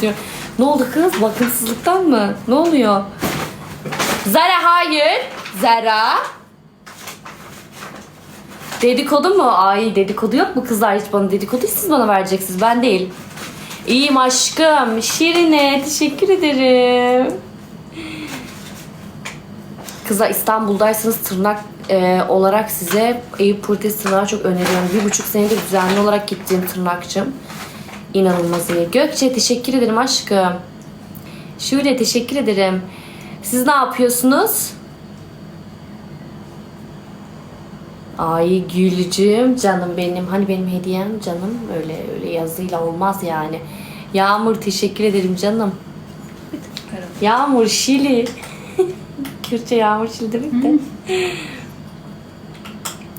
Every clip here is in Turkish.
diyor. Ne oldu kız? Bakımsızlıktan mı? Ne oluyor? Zara hayır. Zara. Dedikodu mu? Ay dedikodu yok mu kızlar hiç bana dedikodu siz bana vereceksiniz ben değil. İyiyim aşkım. Şirine teşekkür ederim. Kızlar İstanbul'daysanız tırnak e, olarak size Eyüp Protez tırnağı çok öneriyorum. Bir buçuk senedir düzenli olarak gittiğim tırnakçım. İnanılmaz iyi. Gökçe teşekkür ederim aşkım. Şule teşekkür ederim. Siz ne yapıyorsunuz? Ay Gülcüm canım benim. Hani benim hediyem canım. Öyle öyle yazıyla olmaz yani. Yağmur teşekkür ederim canım. Yağmur Şili. Kürtçe Yağmur Şili demek de.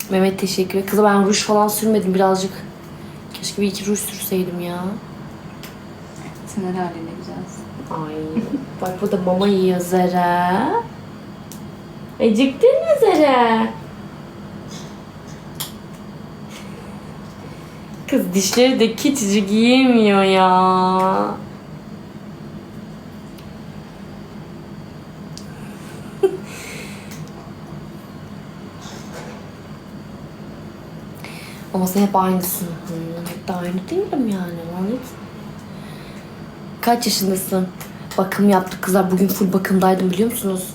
Mehmet teşekkür ederim. Kızım ben ruj falan sürmedim birazcık. Keşke bir iki ruj sürseydim ya. Sen her haline güzelsin. Ay bak bu da mama yiyor Zara. Acıktın mı Zara? Kız dişleri de küçücük yiyemiyor ya. Ama sen hep aynısın. Hep de aynı değilim yani. Lanet. Kaç yaşındasın? Bakım yaptık kızlar. Bugün full bakımdaydım biliyor musunuz?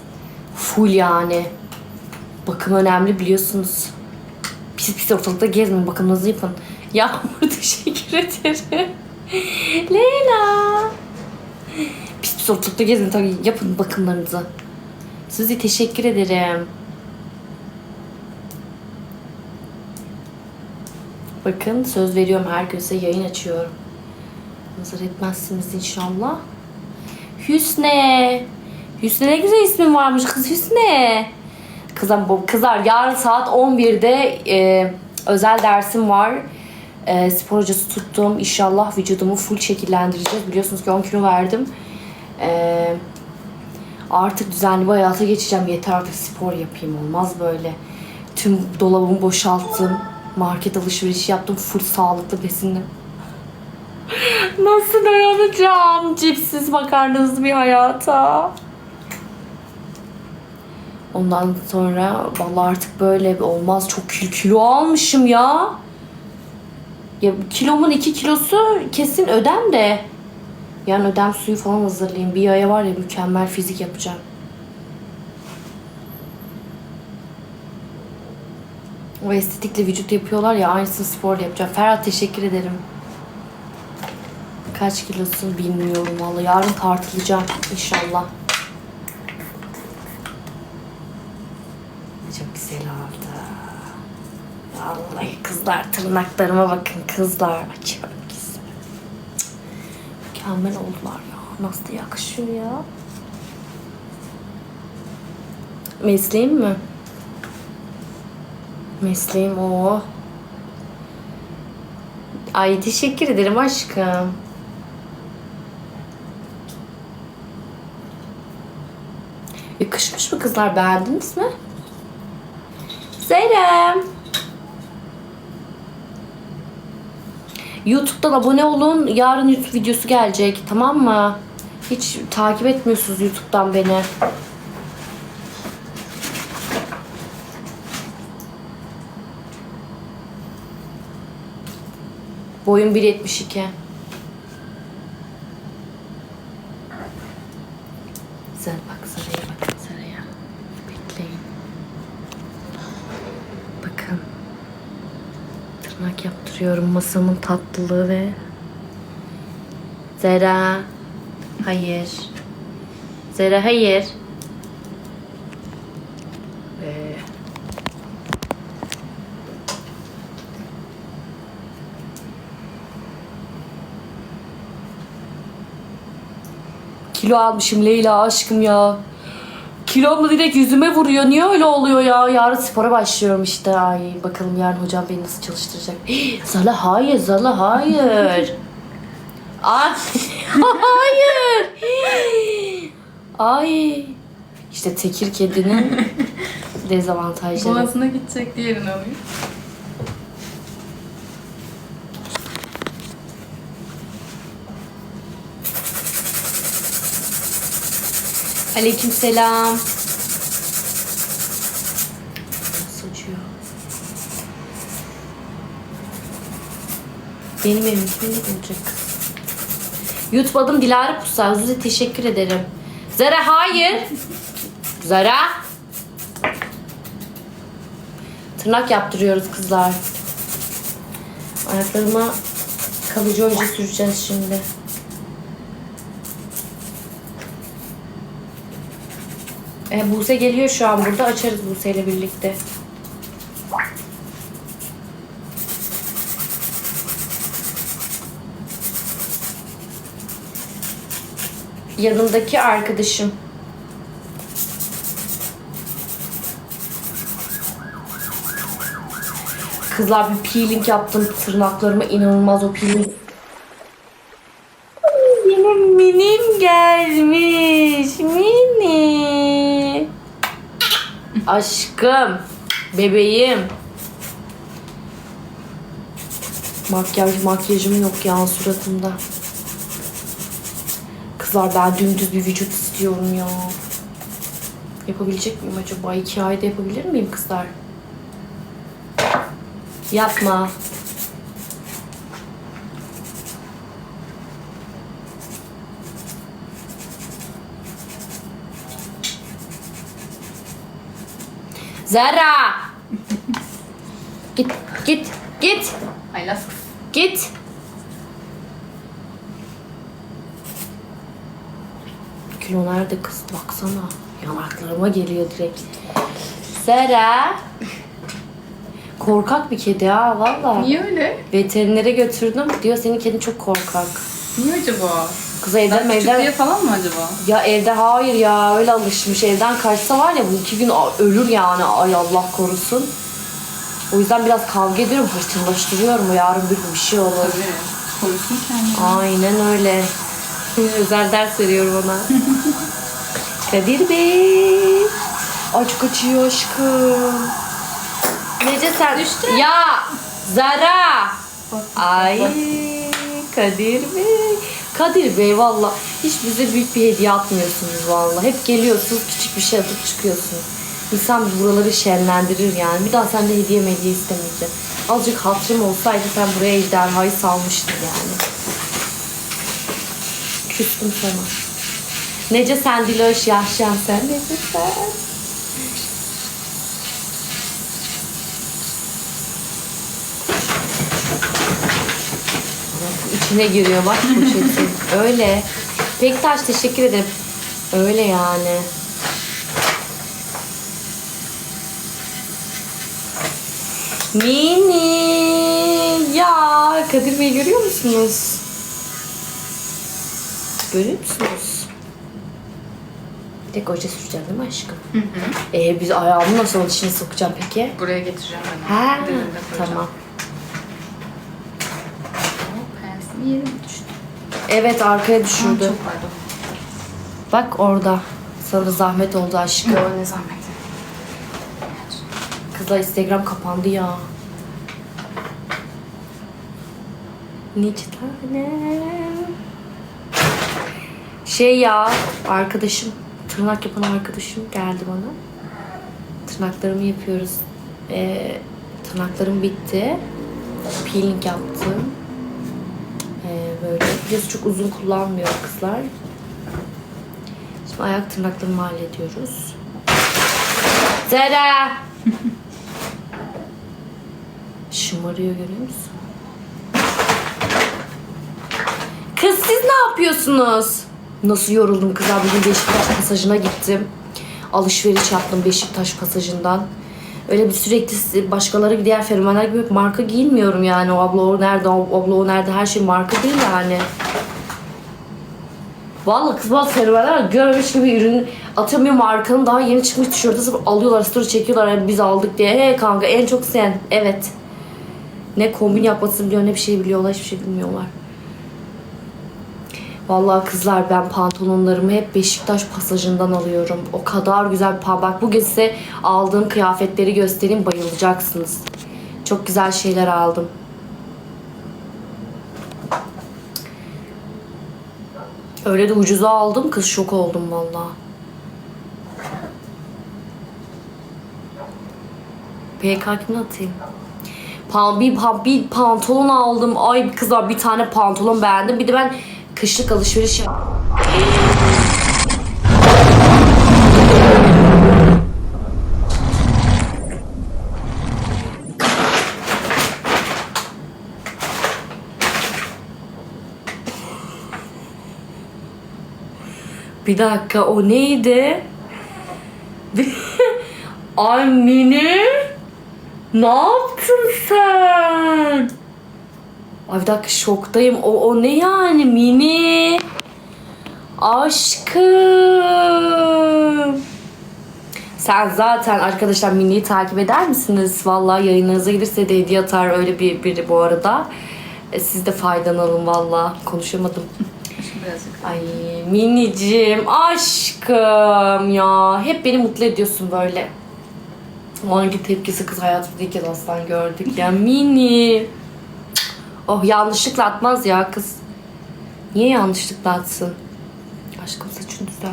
Full yani. Bakım önemli biliyorsunuz. Pis pis ortalıkta gezmeyin. Bakımınızı yapın. Yağmur teşekkür ederim. Leyla. Pis pis ortalıkta gezin tabii. Yapın bakımlarınızı. Sizi teşekkür ederim. Bakın söz veriyorum herkese yayın açıyorum. Nazar etmezsiniz inşallah. Hüsne. Hüsne ne güzel ismin varmış kız Hüsne. Kızım bu kızlar yarın saat 11'de e, özel dersim var. E, spor hocası tuttum. İnşallah vücudumu full şekillendireceğiz. Biliyorsunuz ki 10 kilo verdim. E, artık düzenli bir hayata geçeceğim. Yeter artık spor yapayım. Olmaz böyle. Tüm dolabımı boşalttım. Market alışveriş yaptım. Full sağlıklı besindim. Nasıl dayanacağım cipsiz makarnasız bir hayata? Ondan sonra vallahi artık böyle olmaz. Çok kilo, kilo almışım ya. Ya kilomun iki kilosu kesin ödem de. Yani ödem suyu falan hazırlayayım. Bir aya var ya mükemmel fizik yapacağım. O estetikle vücut yapıyorlar ya aynısını sporla yapacağım. Ferhat teşekkür ederim. Kaç kilosun bilmiyorum vallahi. Yarın tartılacağım inşallah. Çok güzel oldu. Vallahi kızlar tırnaklarıma bakın kızlar. Çok güzel. Mükemmel oldular ya. Nasıl yakışıyor ya. Mesleğim mi? Mesleğim o. Ay teşekkür ederim aşkım. Yakışmış mı kızlar beğendiniz mi? Zeynep. YouTube'dan abone olun. Yarın YouTube videosu gelecek. Tamam mı? Hiç takip etmiyorsunuz YouTube'dan beni. Boyum 1.72. Güzel bak saraya bakın saraya. Bekleyin. Bakın. Tırnak yaptırıyorum masamın tatlılığı ve Zera. Hayır. Zera hayır. Kilo almışım Leyla aşkım ya. Kilom direkt yüzüme vuruyor. Niye öyle oluyor ya? Yarın spora başlıyorum işte. Ay bakalım yarın hocam beni nasıl çalıştıracak. Zala hayır, Zala hayır. Ay hayır. Ay. İşte tekir kedinin dezavantajları. Boğazına gidecek diğerini alayım. Aleykümselam. Saçıyor. Benim evim kimin olacak? Yutmadım Dilara Pusa. Zuzi teşekkür ederim. Zara hayır. Zara. Tırnak yaptırıyoruz kızlar. Ayaklarıma kalıcı oje süreceğiz şimdi. E, Buse geliyor şu an burada. Açarız Buse ile birlikte. Yanımdaki arkadaşım. Kızlar bir peeling yaptım tırnaklarıma inanılmaz o peeling. Ay, Benim minim gelmiş. Mini. Aşkım. Bebeğim. Makyaj makyajım yok ya suratımda. Kızlar ben dümdüz bir vücut istiyorum ya. Yapabilecek miyim acaba? İki ayda yapabilir miyim kızlar? Yapma. Zara. Git, git, git, Haylaz kız. git. Kilo nerede kız? Baksana. Yanaklarıma geliyor direkt. Zara. Korkak bir kedi ha valla. Niye öyle? Veterinere götürdüm. Diyor senin kedin çok korkak. Niye acaba? Kız evden küçük evden... diye falan mı acaba? Ya evde hayır ya öyle alışmış. Evden kaçsa var ya bu iki gün ölür yani. Ay Allah korusun. O yüzden biraz kavga ediyorum. Hırçınlaştırıyorum. Yarın bir gün bir şey olur. Tabii. Korusun kendini. Aynen öyle. Özel ders veriyorum ona. Kadir Bey. Ay çok acıyor aşkım. Nece sen? Düştü. Ya Zara. Ay. Kadir Bey. Kadir Bey valla hiç bize büyük bir hediye atmıyorsunuz valla. Hep geliyorsunuz küçük bir şey atıp çıkıyorsunuz. İnsan buraları şenlendirir yani. Bir daha senden hediye hediye istemeyeceğim. Azıcık hatırım olsaydı sen buraya ejderhayı salmıştın yani. Küstüm sana. Nece sen Diloş yaşayan sen nece sen. İçine giriyor bak poşetin. Öyle. Pektaş teşekkür ederim. Öyle yani. Mini. Ya Kadir Bey görüyor musunuz? Görüyor musunuz? Tek oje süreceğim değil mi aşkım? Hı hı. Ee, biz ayağımı nasıl içine sokacağım peki? Buraya getireceğim ben. Ha, Dilimde koyacağım. tamam. Yere düştü? Evet arkaya Aa, düşürdü. çok pardon. Bak orada. Sana da zahmet oldu aşkım. Yo ne zahmet. Kızlar Instagram kapandı ya. Nice tane. Şey ya arkadaşım tırnak yapan arkadaşım geldi bana. Tırnaklarımı yapıyoruz. Ee, tırnaklarım bitti. Peeling yaptım. Böyle biraz çok uzun kullanmıyor kızlar. Şimdi ayak tırnaklarımı hallediyoruz. Zara! Şımarıyor görüyor musun? Kız siz ne yapıyorsunuz? Nasıl yoruldum kızlar bugün Beşiktaş pasajına gittim. Alışveriş yaptım Beşiktaş pasajından. Öyle bir sürekli başkaları diğer fenomenler gibi marka giyinmiyorum yani. O abla o nerede, o abla o nerede her şey marka değil yani. Vallahi kız bazı fenomenler görmüş gibi ürün atamıyor markanın daha yeni çıkmış tişörtü alıyorlar story çekiyorlar yani biz aldık diye. He kanka en çok sen. Evet. Ne kombin yapmasını biliyor ne bir şey biliyorlar hiçbir şey bilmiyorlar. Vallahi kızlar ben pantolonlarımı hep Beşiktaş pasajından alıyorum. O kadar güzel bir pa- Bak bugün size aldığım kıyafetleri göstereyim bayılacaksınız. Çok güzel şeyler aldım. Öyle de ucuza aldım kız şok oldum vallahi. PK'kini atayım. Pan, bir, pan- bir pantolon aldım. Ay kızlar bir tane pantolon beğendim. Bir de ben kışlık alışveriş yap- Bir dakika o neydi? Ay. Ne yaptın sen? Ay bir dakika şoktayım. O, o ne yani Mini? Aşkım. Sen zaten arkadaşlar Mini'yi takip eder misiniz? Vallahi yayınlarınıza gelirse de hediye atar öyle bir biri bu arada. E, siz de faydalanın vallahi. Konuşamadım. Ay minicim aşkım ya hep beni mutlu ediyorsun böyle. O anki tepkisi kız hayatımda ilk kez aslan gördük ya mini. Oh yanlışlıkla atmaz ya kız. Niye yanlışlıkla atsın? Aşkım saçını düzel.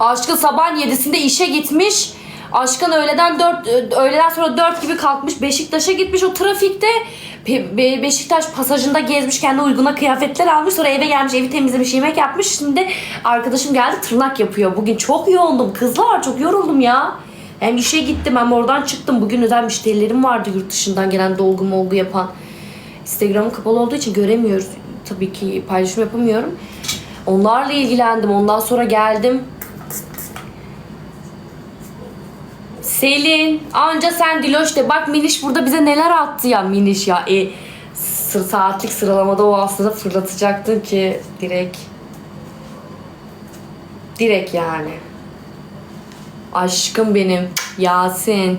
Aşkın sabahın yedisinde işe gitmiş. Aşkın öğleden dört, öğleden sonra dört gibi kalkmış. Beşiktaş'a gitmiş. O trafikte Be- Beşiktaş pasajında gezmiş. Kendi uyguna kıyafetler almış. Sonra eve gelmiş. Evi temizlemiş. Yemek yapmış. Şimdi arkadaşım geldi tırnak yapıyor. Bugün çok yoğundum. Kızlar çok yoruldum ya. Hem işe gittim hem oradan çıktım. Bugün özel müşterilerim vardı yurt dışından gelen dolgu molgu yapan. Instagram'ım kapalı olduğu için göremiyoruz. Tabii ki paylaşım yapamıyorum. Onlarla ilgilendim. Ondan sonra geldim. Selin, anca sen Diloş de. Bak Miniş burada bize neler attı ya Miniş ya. E, sı- saatlik sıralamada o aslında fırlatacaktın ki direkt. Direkt yani. Aşkım benim. Yasin.